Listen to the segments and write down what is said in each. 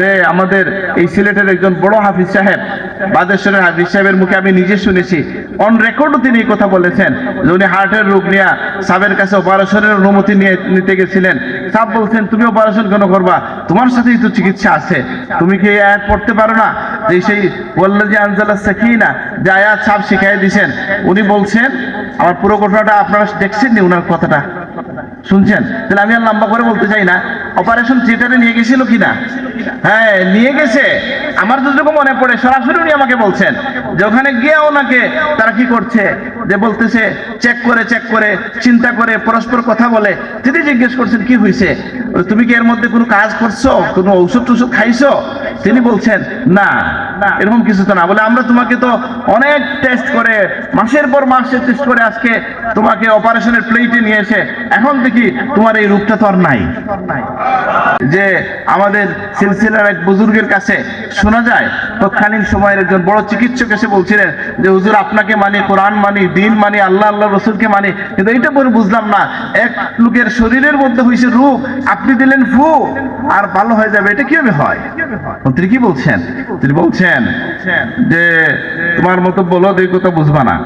যে আমাদের এই সিলেটের একজন বড় হাফিজ সাহেব, বাদেশ্বরের হাফিজ সাহেবের মুখে আমি নিজে শুনেছি। অন রেকর্ডও তিনি এই কথা বলেছেন যে উনি হার্টের রোগ নিয়ে সাবের কাছে অপারেশনের অনুমতি নিয়ে নিতে গেছিলেন। সাব বলছেন, তুমি অপারেশন কেন করবা? তোমার সাথেই তো চিকিৎসা আছে। তুমি কি আয়াত পড়তে পারো না? যে সেই বললেন যে, আনজালা সাকিনা, যে আয়াত সাব শিখাই দিছেন। উনি বলছেন, আমার পুরো ঘটনাটা আপনারা দেখছেন নি ওনার কথাটা। শুনছেন? তাহলে আমি আর লম্বা করে বলতে চাই না। অপারেশন থিয়েটারে নিয়ে গেছিল কিনা? হ্যাঁ নিয়ে গেছে। আমার যতটুকু মনে পড়ে, সরাসরি উনি আমাকে বলছেন যে ওখানে গিয়ে ওনাকে তারা কি করছে? যে বলতেছে চেক করে চেক করে, চিন্তা করে, পরস্পর কথা বলে। তিনি জিজ্ঞেস করছেন, কি হয়েছে তুমি কি এর মধ্যে কোনো কাজ করছ? কোনো ঔষধ টৌষধ খাইছো? তিনি বলছেন না এরকম কিছু তো না। বলে আমরা তোমাকে তো অনেক টেস্ট করে মাসের পর মাস টেস্ট করে আজকে তোমাকে অপারেশনের প্লেটে নিয়ে এসে এখন দেখি তোমার এই রূপটা তো আর নাই। যে আমাদের সিলসিলার এক বুজুর্গের কাছে শোনা যায় তৎকালীন সময়ের একজন বড় চিকিৎসক এসে বলছিলেন যে হুজুর আপনাকে মানি কোরআন মানি দিন মানি আল্লাহ আল্লাহ রসুলকে মানি কিন্তু এইটা পরে বুঝলাম না। এক লোকের শরীরের মধ্যে হয়েছে রূপ আপনি দিলেন ফু আর ভালো হয়ে যাবে। এটা কীভাবে হয়? তিনি কি বলছেন? তিনি বলছেন যে তোমার মতো বলো দুই কথা বুঝবা না।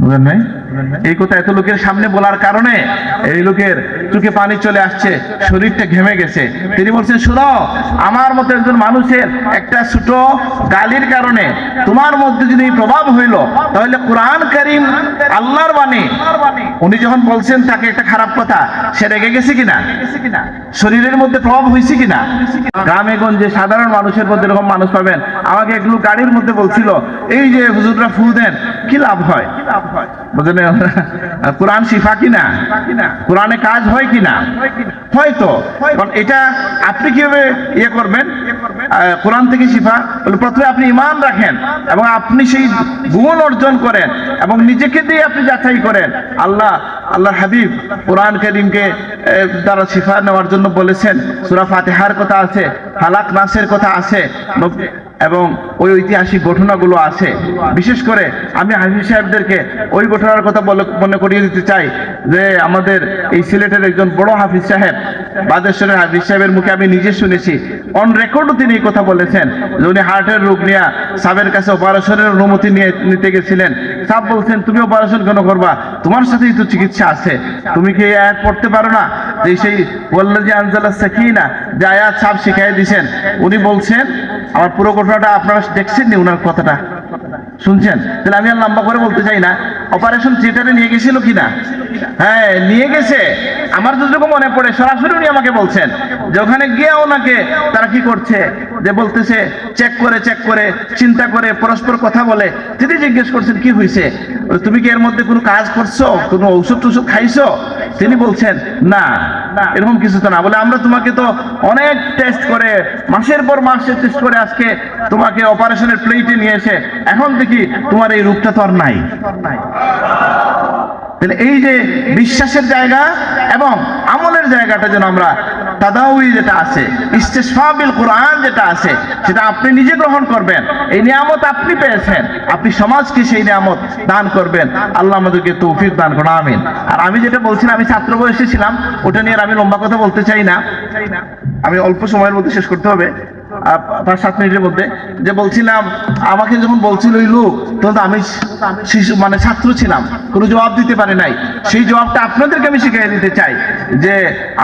বুঝেন নাই? এই কথা এত লোকের সামনে বলার কারণে এই লোকের চোখে পানি চলে আসছে, শরীরটা ঘেমে গেছে। তিনি বলছেন, শুনো, আমার মতো একজন মানুষের একটা ছোট গালির কারণে তোমার মধ্যে যদি প্রভাব হইল, তাহলে কোরআন করিম আল্লাহর বাণী। উনি যখন বলছেন, তাকে একটা খারাপ কথা, সে রেগে গেছে কিনা? শরীরের মধ্যে প্রভাব হয়েছে কিনা? গ্রামে গঞ্জে সাধারণ মানুষের মধ্যে এরকম মানুষ পাবেন। আমাকে একটু গাড়ির মধ্যে বলছিল, এই যে হুজুররা ফু দেন, কি লাভ হয়? বুঝলেন? কোরআন শিফা কিনা? কোরআনে কাজ হয় কিনা? হয়তো। কারণ এটা আপনি কীভাবে ইয়ে করবেন? কোরআন থেকে শিফা। প্রথমে আপনি ইমান রাখেন এবং আপনি সেই গুণ অর্জন করেন এবং নিজেকে দিয়ে আপনি যাচাই করেন। আল্লাহ আল্লাহ হাবিব কোরআন করিমকে দ্বারা শিফা নেওয়ার জন্য বলেছেন, সুরা ফাতেহার কথা আছে ফালাক নাসের কথা আছে এবং ওই ঐতিহাসিক ঘটনাগুলো আছে। বিশেষ করে আমি হাফিজ সাহেবদেরকে ওই ঘটনার কথা মনে করিয়ে দিতে চাই যে আমাদের এই সিলেটের একজন বড় হাফিজ সাহেব, বাদেশ্বরের হাফিজ সাহেবের মুখে আমি নিজে শুনেছি। অন রেকর্ডও তিনি এই কথা বলেছেন যে উনি হার্টের রোগ নিয়ে সাবের কাছে অপারেশনের অনুমতি নিয়ে নিতে গেছিলেন। সাব বলছেন, তুমি অপারেশন কেন করবা? তোমার সাথেই তো চিকিৎসা আছে। তুমি কি আয়াত পড়তে পারো না? যে সেই বললেন যে, আনজালা সাকিনা যে আয়াত সাব শিখাই দিছেন। উনি বলছেন আমার পুরো ঘটনাটা আপনারা দেখছেন নি ওনার কথাটা। শুনছেন? তাহলে আমি আর লম্বা করে বলতে চাই না। অপারেশন থিয়েটারে নিয়ে গেছিল কিনা হ্যাঁ নিয়ে গেছে। আমার যতটুকু মনে পড়ে, সরাসরি উনি আমাকে বলছেন যে ওখানে গিয়ে ওনাকে তারা কি করছে? যে বলতেছে চেক করে চেক করে, চিন্তা করে, পরস্পর কথা বলে। তিনি জিজ্ঞেস করছেন, কি হয়েছে তুমি কি এর মধ্যে কোনো কাজ করছ? কোনো ঔষধ টৌষধ খাইছো? তিনি বলছেন না এরকম কিছু তো না। বলে আমরা তোমাকে তো অনেক টেস্ট করে মাসের পর মাসে টেস্ট করে আজকে তোমাকে অপারেশনের প্লেটে নিয়ে এসে এখন দেখি তোমার এই রূপটা তো আর নাই। তাহলে এই যে বিশ্বাসের জায়গা এবং আমলের জায়গাটা যেন আমরা তাদাউই যেটা আছে ইস্তেসফাবিল কোরআন যেটা আছে, সেটা আপনি নিজে গ্রহণ করবেন। এই নিয়ামত আপনি পেয়েছেন। আপনি সমাজকে সেই নিয়ামত দান করবেন। আল্লাহ আমাদেরকে তৌফিক দান করুন, আমিন। আর আমি যেটা বলছিলাম, আমি ছাত্র বয়সে ছিলাম, ওটা নিয়ে আমি লম্বা কথা বলতে চাই না। আমি অল্প সময়ের মধ্যে শেষ করতে হবে পাঁচ সাত মিনিটের মধ্যে। যে বলছিলাম আমাকে যখন বলছিল ওই লোক, তখন আমি শিশু মানে ছাত্র ছিলাম, কোনো জবাব দিতে পারে নাই। সেই জবাবটা আপনাদেরকে আমি শিখিয়ে দিতে চাই যে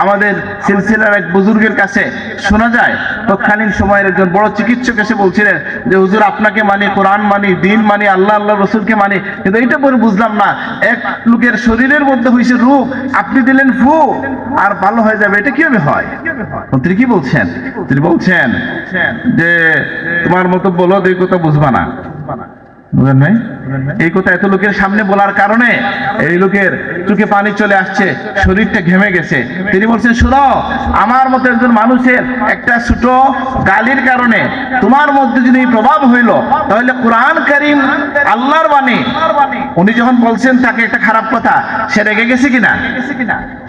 আমাদের সিলসিলার এক বুজুর্গের কাছে শোনা যায়, তৎকালীন সময়ের একজন বড় চিকিৎসক এসে বলছিলেন যে, হুজুর, আপনাকে মানি, কোরআন মানি, দিন মানি, আল্লাহ আল্লাহ, রসুলকে মানি। কিন্তু এইটা পরে বুঝলাম না, এক লোকের শরীরের মধ্যে হয়েছে রূপ, আপনি দিলেন ফু, আর ভালো হয়ে যাবে, এটা কীভাবে হয়? তিনি কি বলছেন? তিনি বলছেন যে, তোমার মতো বলো এই কথা বুঝবা না। বুঝলেন নাই? এই কথা এত লোকের সামনে বলার কারণে এই লোকের চোখে পানি চলে আসছে শরীরটা ঘেমে গেছে। তিনি বলছেন শুনো আমার মতো একজন মানুষের একটা ছোট গালির কারণে তোমার মধ্যে যদি প্রভাব হইল তাহলে কোরআন করিম আল্লাহর বাণী। উনি যখন বলছেন তাকে একটা খারাপ কথা সে রেগে গেছে কিনা?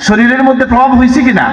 শরীরের মধ্যে প্রভাব হয়েছে কিনা?